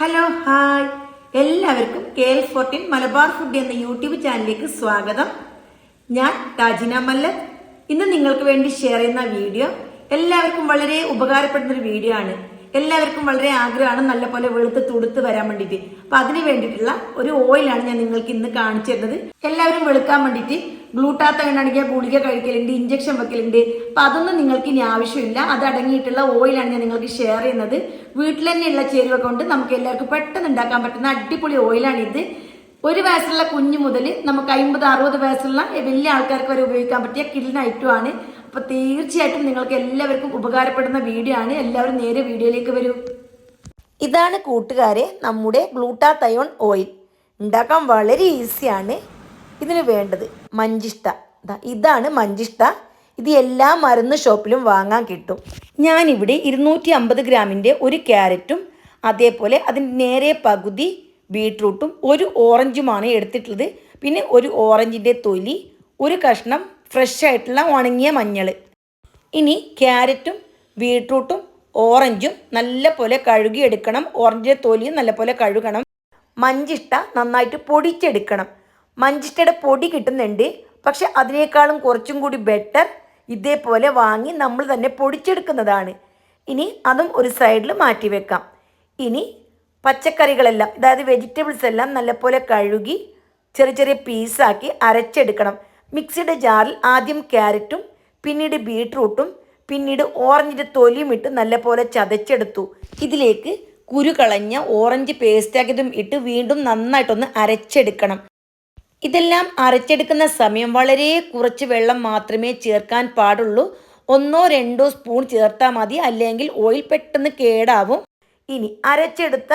Hello hi. എല്ലാവർക്കും K L fourteen Malabar food എന്ന YouTube ചാനലിലേക്ക് സ്വാഗതം. ഞാൻ താജിന മല്ല ഇന്ന് നിങ്ങൾക്ക് വേണ്ടി ഷെയർ ചെയ്യുന്ന വീഡിയോ എല്ലാവർക്കും വളരെ ഉപകാരപ്പെടുന്ന ഒരു വീഡിയോ ആണ്. എല്ലാവർക്കും വളരെ ആഗ്രഹമാണ് നല്ല പോലെ വെളുത്ത് തുടുത്ത് വരാൻ വേണ്ടിയിട്ട്. അപ്പൊ അതിന് വേണ്ടിയിട്ടുള്ള ഒരു ഓയിലാണ് ഞാൻ നിങ്ങൾക്ക് ഇന്ന് കാണിച്ചു തരുന്നത്. എല്ലാവരും വെളുക്കാൻ വേണ്ടിയിട്ട് ഗ്ലൂട്ടാത്തൈൻ അടങ്ങിയ ഗുളിക കഴിക്കലുണ്ട് ഇഞ്ചക്ഷൻ വെക്കലുണ്ട്. അപ്പൊ അതൊന്നും നിങ്ങൾക്ക് ഇനി ആവശ്യമില്ല. അത് അടങ്ങിയിട്ടുള്ള ഓയിലാണ് ഞാൻ നിങ്ങൾക്ക് ഷെയർ ചെയ്യുന്നത്. വീട്ടിൽ തന്നെയുള്ള ചേരുവ കൊണ്ട് നമുക്ക് എല്ലാവർക്കും പെട്ടെന്ന് ഉണ്ടാക്കാൻ പറ്റുന്ന അടിപൊളി ഓയിലാണ് ഇത്. ഒരു വയസ്സുള്ള കുഞ്ഞു മുതൽ നമുക്ക് അമ്പത് അറുപത് വയസ്സുള്ള വലിയ ആൾക്കാർക്ക് വരെ ഉപയോഗിക്കാൻ പറ്റിയ കിഡിൻ അപ്പൊ തീർച്ചയായിട്ടും നിങ്ങൾക്ക് എല്ലാവർക്കും ഉപകാരപ്പെടുന്ന വീഡിയോ ആണ്. എല്ലാവരും നേരെ വീഡിയോയിലേക്ക് വരൂ. ഇതാണ് കൂട്ടുകാരെ നമ്മുടെ ഗ്ലൂട്ടാതയോൺ ഓയിൽ ഉണ്ടാക്കാൻ വളരെ ഈസിയാണ് ഇതിന് വേണ്ടത് മഞ്ചിഷ്ട. ഇതാണ് മഞ്ചിഷ്ട. ഇത് എല്ലാ മരുന്ന് ഷോപ്പിലും വാങ്ങാൻ കിട്ടും. ഞാനിവിടെ ഇരുന്നൂറ്റി അമ്പത് ഗ്രാമിന്റെ ഒരു ക്യാരറ്റും അതേപോലെ അതിന്റെ നേരെ പകുതി ബീട്രൂട്ടും ഒരു ഓറഞ്ചുമാണ് എടുത്തിട്ടുള്ളത്. പിന്നെ ഒരു ഓറഞ്ചിന്റെ തൊലി ഒരു കഷ്ണം ഫ്രഷ് ആയിട്ടുള്ള ഉണങ്ങിയ മഞ്ഞൾ ഇനി ക്യാരറ്റും ബീട്രൂട്ടും ഓറഞ്ചും നല്ല പോലെ കഴുകിയെടുക്കണം. ഓറഞ്ചിന്റെ തൊലിയും നല്ല പോലെ കഴുകണം. മഞ്ചിഷ്ട നന്നായിട്ട് പൊടിച്ചെടുക്കണം. മഞ്ചിഷ്ടയുടെ പൊടി കിട്ടുന്നുണ്ട്. പക്ഷെ അതിനേക്കാളും കുറച്ചും കൂടി ബെറ്റർ ഇതേപോലെ വാങ്ങി നമ്മൾ തന്നെ പൊടിച്ചെടുക്കുന്നതാണ്. ഇനി അതും ഒരു സൈഡിൽ മാറ്റി വെക്കാം. ഇനി പച്ചക്കറികളെല്ലാം അതായത് വെജിറ്റബിൾസ് എല്ലാം നല്ലപോലെ കഴുകി ചെറിയ ചെറിയ പീസാക്കി അരച്ചെടുക്കണം. മിക്സിയുടെ ജാറിൽ ആദ്യം ക്യാരറ്റും പിന്നീട് ബീട്രൂട്ടും പിന്നീട് ഓറഞ്ചിന്റെ തൊലിയും ഇട്ട് നല്ലപോലെ ചതച്ചെടുത്തു. ഇതിലേക്ക് കുരു കളഞ്ഞ ഓറഞ്ച് പേസ്റ്റാക്കിയതും ഇട്ട് വീണ്ടും നന്നായിട്ടൊന്ന് അരച്ചെടുക്കണം. ഇതെല്ലാം അരച്ചെടുക്കുന്ന സമയം വളരെ കുറച്ച് വെള്ളം മാത്രമേ ചേർക്കാൻ പാടുള്ളൂ. ഒന്നോ രണ്ടോ സ്പൂൺ ചേർത്താൽ മതി അല്ലെങ്കിൽ ഓയിൽ പെട്ടെന്ന് കേടാവും. ഇനി അരച്ചെടുത്ത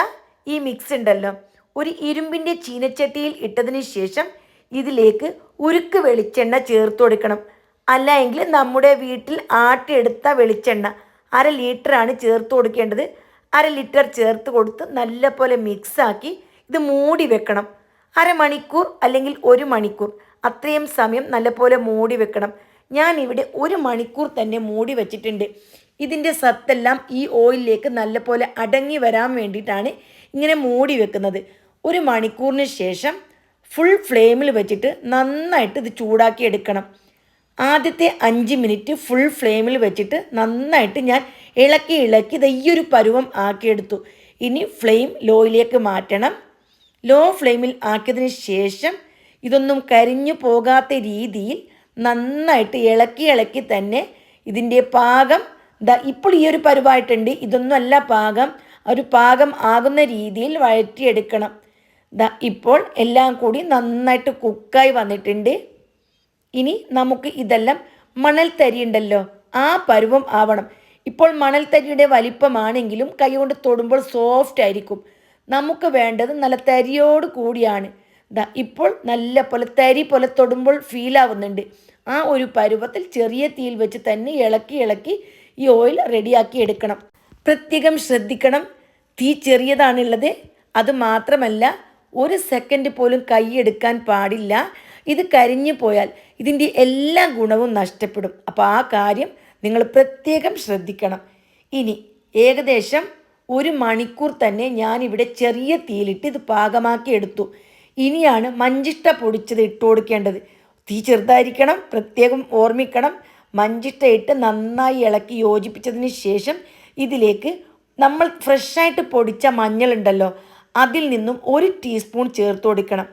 ഈ മിക്സ് ഉണ്ടല്ലോ. ഒരു ഇരുമ്പിന്റെ ചീനച്ചട്ടിയിൽ ഇട്ടതിന് ശേഷം ഇതിലേക്ക് ഉരുക്ക് വെളിച്ചെണ്ണ ചേർത്ത് കൊടുക്കണം. അല്ല എങ്കിൽ നമ്മുടെ വീട്ടിൽ ആട്ടിയെടുത്ത വെളിച്ചെണ്ണ അര ലിറ്ററാണ് ചേർത്ത് കൊടുക്കേണ്ടത്. അര ലിറ്റർ ചേർത്ത് കൊടുത്ത് നല്ല പോലെ മിക്സാക്കി ഇത് മൂടി വെക്കണം. അരമണിക്കൂർ അല്ലെങ്കിൽ ഒരു മണിക്കൂർ. അത്രയും സമയം നല്ലപോലെ മൂടി വെക്കണം. ഞാൻ ഇവിടെ ഒരു മണിക്കൂർ തന്നെ മൂടി വെച്ചിട്ടുണ്ട്. ഇതിന്റെ സത്തെല്ലാം ഈ ഓയിലിലേക്ക് നല്ലപോലെ അടങ്ങി വരാൻ വേണ്ടിയിട്ടാണ് ഇങ്ങനെ മൂടി വെക്കുന്നത്. ഒരു മണിക്കൂറിന് ശേഷം ഫുൾ ഫ്ലെയിമിൽ വെച്ചിട്ട് നന്നായിട്ട് ഇത് ചൂടാക്കി എടുക്കണം. ആദ്യത്തെ അഞ്ച് മിനിറ്റ് ഫുൾ ഫ്ലെയിമിൽ വെച്ചിട്ട് നന്നായിട്ട് ഞാൻ ഇളക്കി ഇളക്കി ഇത് ഈ ഒരു പരുവം ആക്കിയെടുത്തു. ഇനി ഫ്ലെയിം ലോയിലേക്ക് മാറ്റണം. ലോ ഫ്ലെയിമിൽ ആക്കിയതിന് ശേഷം ഇതൊന്നും കരിഞ്ഞു പോകാത്ത രീതിയിൽ നന്നായിട്ട് ഇളക്കി ഇളക്കി തന്നെ ഇതിന്റെ പാകം ദാ ഇപ്പോൾ ഈ ഒരു പരുവായിട്ടുണ്ട്. ഇതൊന്നും അല്ല പാകം. ഒരു പാകം ആകുന്ന രീതിയിൽ വഴറ്റിയെടുക്കണം. ഇപ്പോൾ എല്ലാം കൂടി നന്നായിട്ട് കുക്കായി വന്നിട്ടുണ്ട്. ഇനി നമുക്ക് ഇതെല്ലാം മണൽ ഉണ്ടല്ലോ ആ പരുവം ആവണം. ഇപ്പോൾ മണൽ തരിയുടെ വലിപ്പമാണെങ്കിലും കൈകൊണ്ട് തൊടുമ്പോൾ സോഫ്റ്റ് ആയിരിക്കും. നമുക്ക് വേണ്ടത് നല്ല തരിയോട് കൂടിയാണ്. ദാ ഇപ്പോൾ നല്ല പോലെ തരി പോലെ തൊടുമ്പോൾ ഫീൽ ആവുന്നുണ്ട്. ആ ഒരു പരുവത്തിൽ ചെറിയ തീയിൽ വെച്ച് തന്നെ ഇളക്കി ഇളക്കി ഈ ഓയിൽ റെഡിയാക്കി എടുക്കണം. പ്രത്യേകം ശ്രദ്ധിക്കണം. തീ ചെറിയതാണുള്ളത് അത് മാത്രമല്ല ഒരു സെക്കൻഡ് പോലും കൈയെടുക്കാൻ പാടില്ല. ഇത് കരിഞ്ഞു പോയാൽ ഇതിന്റെ എല്ലാ ഗുണവും നഷ്ടപ്പെടും. അപ്പോൾ ആ കാര്യം നിങ്ങൾ പ്രത്യേകം ശ്രദ്ധിക്കണം. ഇനി ഏകദേശം ഒരു മണിക്കൂർ തന്നെ ഞാനിവിടെ ചെറിയ തീയിലിട്ട് ഇത് പാകമാക്കി എടുത്തു. ഇനിയാണ് മഞ്ചിഷ്ട പൊടിച്ചത് ഇട്ട് കൊടുക്കേണ്ടത്. തീ ചെറുതായിരിക്കണം പ്രത്യേകം ഓർമ്മിക്കണം. മഞ്ചിഷ്ട ഇട്ട് നന്നായി ഇളക്കി യോജിപ്പിച്ചതിന് ശേഷം ഇതിലേക്ക് നമ്മൾ ഫ്രഷായിട്ട് പൊടിച്ച മഞ്ഞളുണ്ടല്ലോ അതിൽ നിന്നും ഒരു ടീസ്പൂൺ ചേർത്ത് കൊടുക്കണം.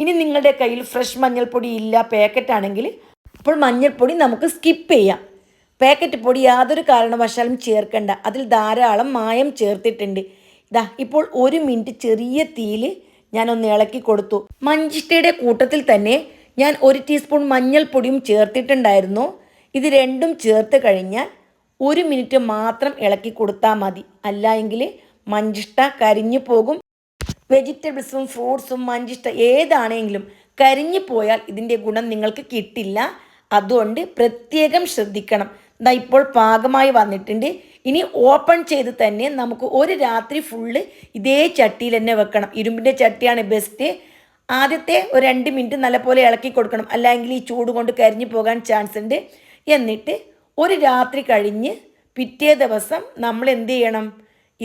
ഇനി നിങ്ങളുടെ കയ്യിൽ ഫ്രഷ് മഞ്ഞൾപ്പൊടി ഇല്ല പാക്കറ്റ് ആണെങ്കിൽ അപ്പോൾ മഞ്ഞൾപ്പൊടി നമുക്ക് സ്കിപ്പ് ചെയ്യാം. പാക്കറ്റ് പൊടി യാതൊരു കാരണവശാലും ചേർക്കണ്ട. അതിൽ ധാരാളം മായം ചേർത്തിട്ടുണ്ട്. ഇതാ ഇപ്പോൾ ഒരു മിനിറ്റ് ചെറിയ തീയിൽ ഞാനൊന്ന് ഇളക്കി കൊടുത്തു. മഞ്ചിഷ്ടയുടെ കൂട്ടത്തിൽ തന്നെ ഞാൻ ഒരു ടീസ്പൂൺ മഞ്ഞൾപ്പൊടിയും ചേർത്തിട്ടുണ്ടായിരുന്നു. ഇത് രണ്ടും ചേർത്ത് കഴിഞ്ഞാൽ ഒരു മിനിറ്റ് മാത്രം ഇളക്കി കൊടുത്താൽ മതി. അല്ല എങ്കിൽ മഞ്ചിഷ്ട കരിഞ്ഞു പോകും. വെജിറ്റബിൾസും ഫ്രൂട്ട്സും മഞ്ചിഷ്ട ഏതാണെങ്കിലും കരിഞ്ഞു പോയാൽ ഇതിന്റെ ഗുണം നിങ്ങൾക്ക് കിട്ടില്ല. അതുകൊണ്ട് പ്രത്യേകം ശ്രദ്ധിക്കണം. ദാ ഇപ്പോൾ പാകമായി വന്നിട്ടുണ്ട്. ഇനി ഓപ്പൺ ചെയ്ത് തന്നെ നമുക്ക് ഒരു രാത്രി ഫുള്ള് ഇതേ ചട്ടിയിൽ തന്നെ വെക്കണം. ഇരുമ്പിന്റെ ചട്ടിയാണ് ബെസ്റ്റ് ആദ്യത്തെ ഒരു രണ്ട് മിനിറ്റ് നല്ലപോലെ ഇളക്കി കൊടുക്കണം. അല്ലെങ്കിൽ ഈ ചൂട് കൊണ്ട് കരിഞ്ഞു പോകാൻ ചാൻസ് ഉണ്ട്. എന്നിട്ട് ഒരു രാത്രി കഴിഞ്ഞ് പിറ്റേ ദിവസം നമ്മൾ എന്ത് ചെയ്യണം?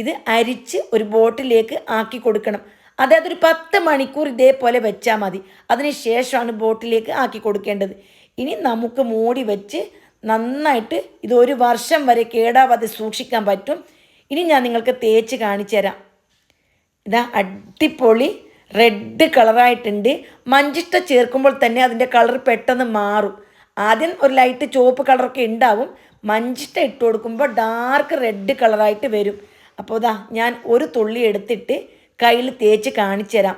ഇത് അരിച്ച് ഒരു ബോട്ടിലേക്ക് ആക്കി കൊടുക്കണം. അതായത് ഒരു പത്ത് മണിക്കൂർ ഇതേപോലെ വെച്ചാൽ മതി. അതിന് ശേഷമാണ് ബോട്ടിലേക്ക് ആക്കി കൊടുക്കേണ്ടത്. ഇനി നമുക്ക് മൂടി വെച്ച് നന്നായിട്ട് ഇത് ഒരു വർഷം വരെ കേടാവാതെ സൂക്ഷിക്കാൻ പറ്റും. ഇനി ഞാൻ നിങ്ങൾക്ക് തേച്ച് കാണിച്ചു തരാം. ഇതാ അടിപൊളി റെഡ് കളറായിട്ടുണ്ട്. മഞ്ചിഷ്ട ചേർക്കുമ്പോൾ തന്നെ അതിന്റെ കളർ പെട്ടെന്ന് മാറും. ആദ്യം ഒരു ലൈറ്റ് ചുവപ്പ് കളറൊക്കെ ഉണ്ടാവും. മഞ്ചിഷ്ട ഇട്ട് കൊടുക്കുമ്പോൾ ഡാർക്ക് റെഡ് കളറായിട്ട് വരും. അപ്പോൾ ഇതാ ഞാൻ ഒരു തുള്ളി എടുത്തിട്ട് കയ്യിൽ തേച്ച് കാണിച്ചു തരാം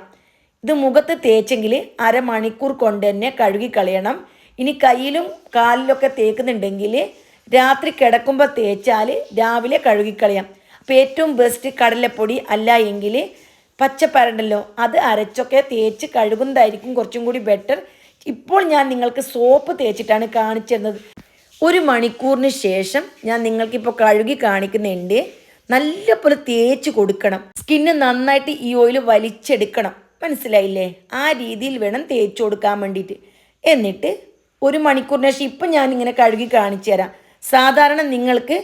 ഇത് മുഖത്ത് തേച്ചെങ്കിൽ അരമണിക്കൂർ കൊണ്ട് തന്നെ കഴുകി കളയണം. ഇനി കയ്യിലും കാലിലൊക്കെ തേക്കുന്നുണ്ടെങ്കിൽ രാത്രി കിടക്കുമ്പോൾ തേച്ചാൽ രാവിലെ കഴുകിക്കളയാം അപ്പോൾ ഏറ്റവും ബെസ്റ്റ് കടലപ്പൊടി അല്ല എങ്കിൽ പച്ചപ്പരണ്ടല്ലോ അത് അരച്ചൊക്കെ തേച്ച് കഴുകുന്നതായിരിക്കും കുറച്ചും കൂടി ബെറ്റർ ഇപ്പോൾ ഞാൻ നിങ്ങൾക്ക് സോപ്പ് തേച്ചിട്ടാണ് കാണിച്ചിരുന്നത് ഒരു മണിക്കൂറിന് ശേഷം ഞാൻ നിങ്ങൾക്കിപ്പോൾ കഴുകി കാണിക്കുന്നുണ്ട്. നല്ലപോലെ തേച്ച് കൊടുക്കണം. സ്കിന്ന് നന്നായിട്ട് ഈ ഓയിൽ വലിച്ചെടുക്കണം. മനസ്സിലായില്ലേ? ആ രീതിയിൽ വേണം തേച്ച് കൊടുക്കാൻ വേണ്ടിയിട്ട്. എന്നിട്ട് ഒരു മണിക്കൂറിന് ശേഷം ഇപ്പം ഇങ്ങനെ കഴുകി കാണിച്ചു തരാം. സാധാരണ നിങ്ങൾക്ക്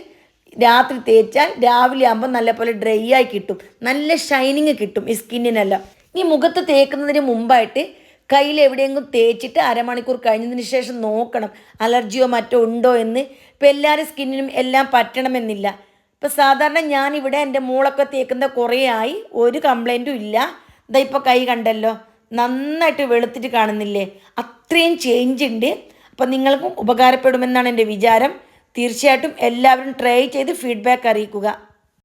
രാത്രി തേച്ചാൽ രാവിലെ ആകുമ്പോൾ നല്ലപോലെ ഡ്രൈ ആയി കിട്ടും. നല്ല ഷൈനിങ് കിട്ടും ഈ സ്കിന്നിനെല്ലാം ഈ മുഖത്ത് തേക്കുന്നതിന് മുമ്പായിട്ട് കയ്യിൽ എവിടെയെങ്കിലും തേച്ചിട്ട് അരമണിക്കൂർ കഴിഞ്ഞതിന് ശേഷം നോക്കണം. അലർജിയോ മറ്റോ ഉണ്ടോ എന്ന്. ഇപ്പം എല്ലാവരും സ്കിന്നിനും എല്ലാം പറ്റണമെന്നില്ല. ഇപ്പം സാധാരണ ഞാൻ ഇവിടെ എന്റെ മൂളൊക്കെ തേക്കുന്ന കുറേ ആയി ഒരു കംപ്ലൈന്റും ഇല്ല. ഇതാ ഇപ്പോൾ കൈ കണ്ടല്ലോ നന്നായിട്ട് വെളുത്തിട്ട് കാണുന്നില്ലേ? അത്രയും ചേഞ്ച് ഉണ്ട് അപ്പം നിങ്ങൾക്കും ഉപകാരപ്പെടുമെന്നാണ് എന്റെ വിചാരം. തീർച്ചയായിട്ടും എല്ലാവരും ട്രൈ ചെയ്ത് ഫീഡ്ബാക്ക് അറിയിക്കുക.